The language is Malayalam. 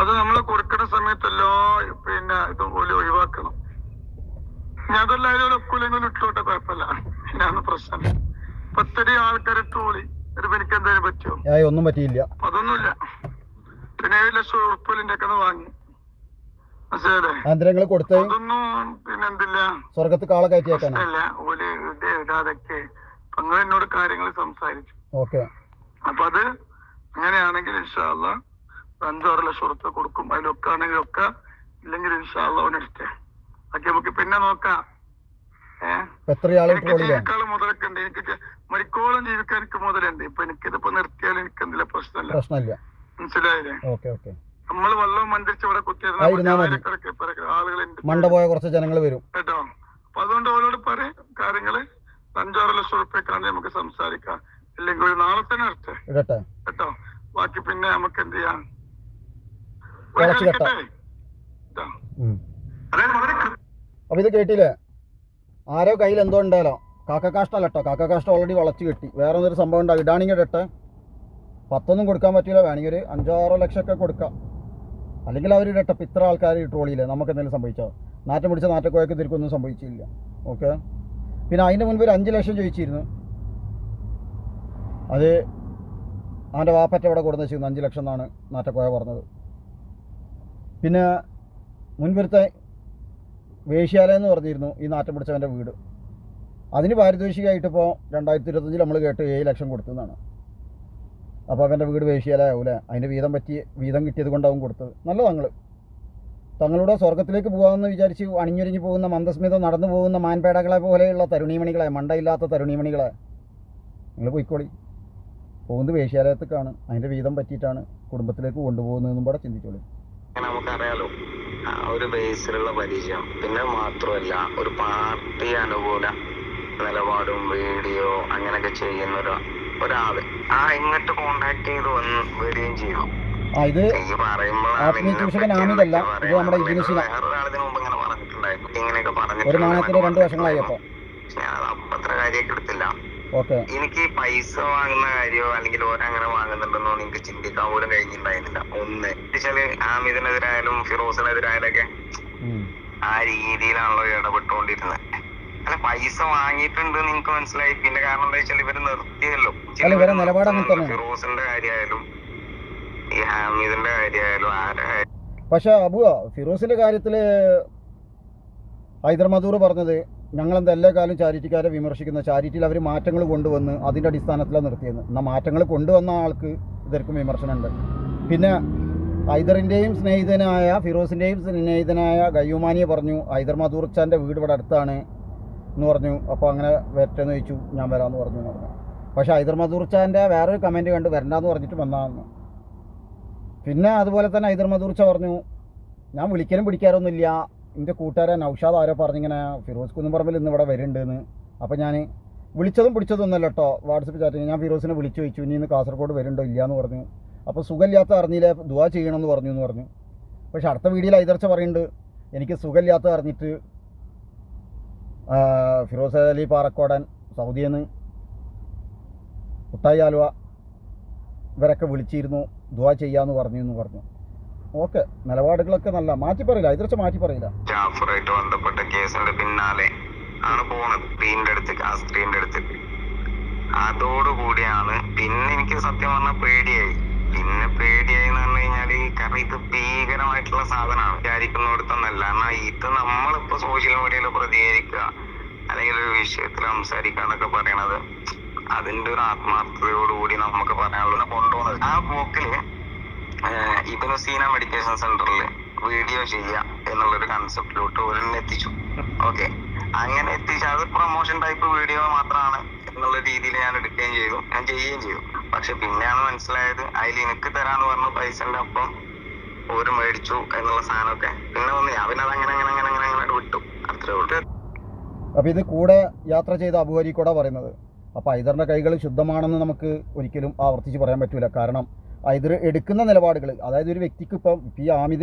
അത് നമ്മൾ കൊടുക്കുന്ന സമയത്തല്ലോ പിന്നെ ഇതുപോലെ ഒഴിവാക്കണം. ഞാൻ അതെല്ലാവരും ഒക്കൂലെങ്കിലും ഇട്ടോട്ടെ കുഴപ്പമില്ല. ഞാനൊന്നും പ്രശ്നമില്ല പത്തടി ആൾക്കാരെ ട്രോളി ഒരു എനിക്ക് എന്തായാലും പറ്റുമോ? ഒന്നും പറ്റിയില്ല. അതൊന്നുമില്ല. പിന്നെ ഏഴ് ലക്ഷം ഉറുപ്പിലിന്റെ ഒക്കെ വാങ്ങി. മനസ്സിലല്ലേ ആന്തരങ്ങൾ കൊടുത്ത് സ്വർഗത്ത് കാളെ ഓൽ ഇടാതൊക്കെ നിങ്ങൾ എന്നോട് കാര്യങ്ങൾ സംസാരിച്ചു. ഓക്കെ. അപ്പൊ അത് അങ്ങനെയാണെങ്കിൽ ഇൻഷാല്ല അഞ്ചാറ് ലക്ഷം ഉറുപ്പ്യ കൊടുക്കും. അതിലൊക്കെ ആണെങ്കിൽ ഒക്കെ ഇല്ലെങ്കിൽ ഇൻഷാള്ളവനെടുത്ത് ബാക്കി നമുക്ക് പിന്നെ നോക്കാം. എനിക്ക് മുതലൊക്കെ ഉണ്ട് എനിക്ക് മരിക്കോളം ജീവിക്കാൻ എനിക്ക് മുതലുണ്ട്. ഇപ്പൊ എനിക്കിതിപ്പോ നിർത്തിയാൽ എനിക്ക് എന്തില്ല? പ്രശ്നമില്ല. മനസ്സിലായില്ലേ? നമ്മൾ വെള്ളം മന്ത്രിച്ച് ഇവിടെ കുത്തിയിരുന്ന ആളുകളുണ്ട് മണ്ട പോയ കുറച്ച് ജനങ്ങൾ വരും. കേട്ടോ? അപ്പൊ അതുകൊണ്ട് അവരോട് പറയും കാര്യങ്ങൾ. അഞ്ചാറ് ലക്ഷം ഉറപ്പിക്കാണ് നമുക്ക് സംസാരിക്കാം. ഇല്ലെങ്കിൽ ഒരു നാളെ തന്നെ ഇടട്ടെ. കേട്ടോ? ബാക്കി പിന്നെ നമുക്ക് എന്ത് ചെയ്യാം? വളച്ച് കെട്ടാം. കേട്ടോ. ഉം. അതായത് വളരെ കൃ- അപ്പൊ ഇത് കേട്ടില്ലേ? ആരോ കയ്യിൽ എന്തോ ഉണ്ടായാലോ കാക്കക്കാഷ്ടല്ല കേട്ടോ കാക്കക്കാഷ്ടം ഓൾറെഡി വളച്ച് കെട്ടി. വേറെ ഒരു സംഭവം ഉണ്ടാവും ഇടാണെങ്കിൽ ഇടട്ടെ. പത്തൊന്നും കൊടുക്കാൻ പറ്റില്ല വേണമെങ്കിൽ ഒരു അഞ്ചാറോ ലക്ഷമൊക്കെ കൊടുക്കാം. അല്ലെങ്കിൽ അവർ ഇടട്ടെ. ഇപ്പം ഇത്ര ആൾക്കാർ ട്രോളിയില്ലേ നമുക്ക് എന്തെങ്കിലും സംഭവിച്ചോ? നാറ്റം പിടിച്ച നാറ്റക്കോയൊക്കെ തിരിക്കൊന്നും സംഭവിച്ചില്ല. ഓക്കെ? പിന്നെ അതിന്റെ മുൻപ് ഒരു അഞ്ച് ലക്ഷം ചോദിച്ചിരുന്നു. അത് അവന്റെ വാപ്പറ്റ ഇവിടെ കൊടുന്ന് വെച്ചിരുന്നു? അഞ്ച് ലക്ഷം എന്നാണ് നാറ്റക്കോയ പറഞ്ഞത്. പിന്നെ മുൻപൊരുത്തെ വേശ്യാലയം എന്ന് പറഞ്ഞിരുന്നു ഈ നാറ്റം പിടിച്ചവന്റെ വീട്. അതിന് പാരിതോഷികമായിട്ട് ഇപ്പോൾ രണ്ടായിരത്തി ഇരുപത്തഞ്ചിൽ നമ്മൾ കേട്ട് ഏഴ് ലക്ഷം കൊടുത്തതാണ് അപ്പോൾ അവന്റെ വീട് വേശ്യാലയാവൂലേ അതിന്റെ വീതം പറ്റി വീതം കിട്ടിയത് കൊണ്ടാവും കൊടുത്തത്. നല്ല തങ്ങൾ തങ്ങളുടെ സ്വർഗത്തിലേക്ക് പോകാമെന്ന് വിചാരിച്ച് അണിഞ്ഞൊരിഞ്ഞ് പോകുന്ന മന്ദസ്മിതം നടന്നു പോകുന്ന മാൻപേടകളെ പോലെയുള്ള തരുണീമണികളെ മണ്ടയില്ലാത്ത തരുണീമണികളെ നിങ്ങൾ പോയിക്കോളി. പോകുന്നത് വേശ്യാലയത്തേക്കാണ്. അതിന്റെ വീതം പറ്റിയിട്ടാണ് കുടുംബത്തിലേക്ക് കൊണ്ടുപോകുന്നതെന്നും കൂടെ ചിന്തിച്ചോളി. നമുക്കറിയാലോ. ആ ഒരു ബേസിലുള്ള പരിചയം. പിന്നെ മാത്രമല്ല ഒരു പാർട്ടി അനുകൂല നിലപാടും വീഡിയോ അങ്ങനെയൊക്കെ ചെയ്യുന്ന ഒരു ഒരാൾ. ആ ഇങ്ങോട്ട് കോണ്ടാക്ട് ചെയ്ത് വന്ന് വരികയും ചെയ്തു ഇത് ഈ പറയുമ്പോൾ ആത്മീയ കൃഷകൻ ആമിതല്ല. ഇത് നമ്മുടെ ഇതിനുശീല വേറൊരാളിന് മുമ്പ് ഇങ്ങനെ പറഞ്ഞിട്ടുണ്ടായിരുന്നു. ഇങ്ങനെയൊക്കെ ഒരു ഞാൻ രണ്ട് വശങ്ങളായി അപ്പോൾ. ഞാൻ അത്ര കാര്യമൊക്കെ എടുത്തില്ല. എനിക്ക് പൈസ വാങ്ങുന്ന കാര്യമോ അല്ലെങ്കിൽ ഓരങ്ങനെ വാങ്ങുന്നുണ്ടെന്നോ എനിക്ക് ചിന്തിക്കാൻ പോലും കഴിഞ്ഞിട്ടുണ്ടായിരുന്നില്ല. ഒന്ന് വെച്ചാൽ ആമിദിനെതിരായാലും ഫിറോസിനെതിരായാലും ഒക്കെ ആ രീതിയിലാണല്ലോ ഇടപെട്ടുകൊണ്ടിരുന്നത്. അല്ല പൈസ വാങ്ങിയിട്ടുണ്ട് നിങ്ങക്ക് മനസ്സിലായി. പിന്നെ കാരണം എന്താ വെച്ചാൽ ഇവർ നിർത്തിയല്ലോ. ഫിറോസിന്റെ കാര്യമായാലും ഈ ഹാമിദിന്റെ കാര്യമായാലും ആരായാലും പക്ഷെ അബുവ ഫിറോസിന്റെ കാര്യത്തിൽ ഹൈദർ മധൂർ പറഞ്ഞത് ഞങ്ങളെന്താ എല്ലാ കാലം ചാരിറ്റിക്കാരെ വിമർശിക്കുന്ന ചാരിറ്റിയിൽ അവർ മാറ്റങ്ങൾ കൊണ്ടുവന്ന് അതിന്റെ അടിസ്ഥാനത്തിലാണ് നിർത്തിയത്. എന്നാൽ മാറ്റങ്ങൾ കൊണ്ടുവന്ന ആൾക്ക് ഇതർക്കും വിമർശനമുണ്ട്. പിന്നെ ഹൈദറിന്റെയും സ്നേഹിതനായ ഫിറോസിന്റെയും സ്നേഹിതനായ ഗയ്യുമാനിയെ പറഞ്ഞു ഹൈദർ മധൂർ ഖാന്റെ വീട് ഇവിടെ അടുത്താണ് എന്ന് പറഞ്ഞു. അപ്പോൾ അങ്ങനെ വരട്ടെന്ന് ചോദിച്ചു ഞാൻ വരാമെന്ന് പറഞ്ഞു എന്ന് പറഞ്ഞു. പക്ഷേ ഹൈദർ മധൂർ ഖാന്റെ വേറൊരു കമന്റ് കണ്ട് വരണ്ടെന്ന് പറഞ്ഞിട്ട് വന്നാന്ന് പിന്നെ അതുപോലെ തന്നെ ഹൈദർ മധൂർച്ച പറഞ്ഞു ഞാൻ വിളിക്കലും പിടിക്കാറൊന്നുമില്ല. എന്റെ കൂട്ടുകാരൻ നൗഷാദ് ആരോ പറഞ്ഞിങ്ങനെ ഫിറോസ് കുന്നുംപറമ്പിൽ ഇന്ന് ഇവിടെ വരുന്നുണ്ടെന്ന്. അപ്പോൾ ഞാൻ വിളിച്ചതും പിടിച്ചതും ഒന്നല്ല കേട്ടോ വാട്സപ്പ് ചാറ്റ് ഞാൻ ഫിറോസിനെ വിളിച്ചു ചോദിച്ചു ഇനി ഇന്ന് കാസർഗോഡ് വരുന്നുണ്ടോ ഇല്ലയെന്ന് പറഞ്ഞു. അപ്പോൾ സുഖമില്ലാത്ത അറിഞ്ഞില്ലേ ദുവാ ചെയ്യണമെന്ന് പറഞ്ഞു എന്ന് പറഞ്ഞു. പക്ഷെ അടുത്ത വീഡിയോയിൽ ഐതർച്ച പറയുന്നുണ്ട് എനിക്ക് സുഖമില്ലാത്ത അറിഞ്ഞിട്ട് ഫിറോസ് അലി പാറക്കോടൻ സൗദിയിൽ നിന്ന് മുട്ടായി ആലുവ ഇവരൊക്കെ വിളിച്ചിരുന്നു ദുവാ ചെയ്യാമെന്ന് പറഞ്ഞു എന്ന് പറഞ്ഞു. ഓക്കെ നിലപാടുകളൊക്കെ നല്ല മാറ്റി പറയില്ല ഇതിർച്ച മാറ്റി പറയില്ല. ബന്ധപ്പെട്ട കേസിന്റെ പിന്നാലെ ആണ് പോണത് സ്ത്രീന്റെ അതോടുകൂടിയാണ് പിന്നെ എനിക്ക് സത്യം പറഞ്ഞാൽ പേടിയായി. പിന്നെ പേടിയായി എന്ന് പറഞ്ഞു കഴിഞ്ഞാൽ കാരണം ഇത് ഭീകരമായിട്ടുള്ള സാധനമാണ്. വിചാരിക്കുന്നിടത്തൊന്നല്ല എന്നാൽ ഇത് നമ്മളിപ്പോ സോഷ്യൽ മീഡിയയിൽ പ്രതികരിക്കുക അല്ലെങ്കിൽ ഒരു വിഷയത്തിൽ സംസാരിക്കുക എന്നൊക്കെ പറയണത് അതിന്റെ ഒരു ആത്മാർത്ഥതയോടുകൂടി നമുക്ക് പറയാനുള്ള കൊണ്ടുപോകുന്നത്. ആ പോക്കിൽ ഏഹ് ഇബിനു സീന മെഡിക്കേഷൻ സെന്ററിൽ വീഡിയോ ചെയ്യുക എന്നുള്ളൊരു കൺസെപ്റ്റിലോട്ട് ഒരു എത്തിച്ചു. ഓക്കെ അങ്ങനെ എത്തിച്ച് അത് പ്രൊമോഷൻ ടൈപ്പ് വീഡിയോ മാത്രമാണ് എന്നുള്ള രീതിയിൽ ഞാൻ എടുക്കുകയും ചെയ്തു. ഞാൻ ചെയ്യുകയും ചെയ്തു. പക്ഷെ പിന്നെയാണ് മനസ്സിലായത് അതിൽ എനിക്ക് തരാന്ന് പറഞ്ഞ പൈസന്റെ അപ്പം ഓര് മേടിച്ചു എന്നുള്ള സാധനമൊക്കെ പിന്നെ ഒന്ന് ഞാൻ പിന്നെ അങ്ങനെ അങ്ങനെ അങ്ങനെ അങ്ങനെ അങ്ങനെ വിട്ടു. അത്രേ ഉള്ളൂ. അപ്പൊ ഇത് കൂടെ യാത്ര ചെയ്ത അബുഹരി കൂടെ പറയുന്നത്. അപ്പോൾ ഐദറിന്റെ കൈകൾ ശുദ്ധമാണെന്ന് നമുക്ക് ഒരിക്കലും ആവർത്തിച്ച് പറയാൻ പറ്റൂല. കാരണം ഐദർ എടുക്കുന്ന നിലപാടുകൾ അതായത് ഒരു വ്യക്തിക്ക് ഇപ്പം ഈ ആമിദിന്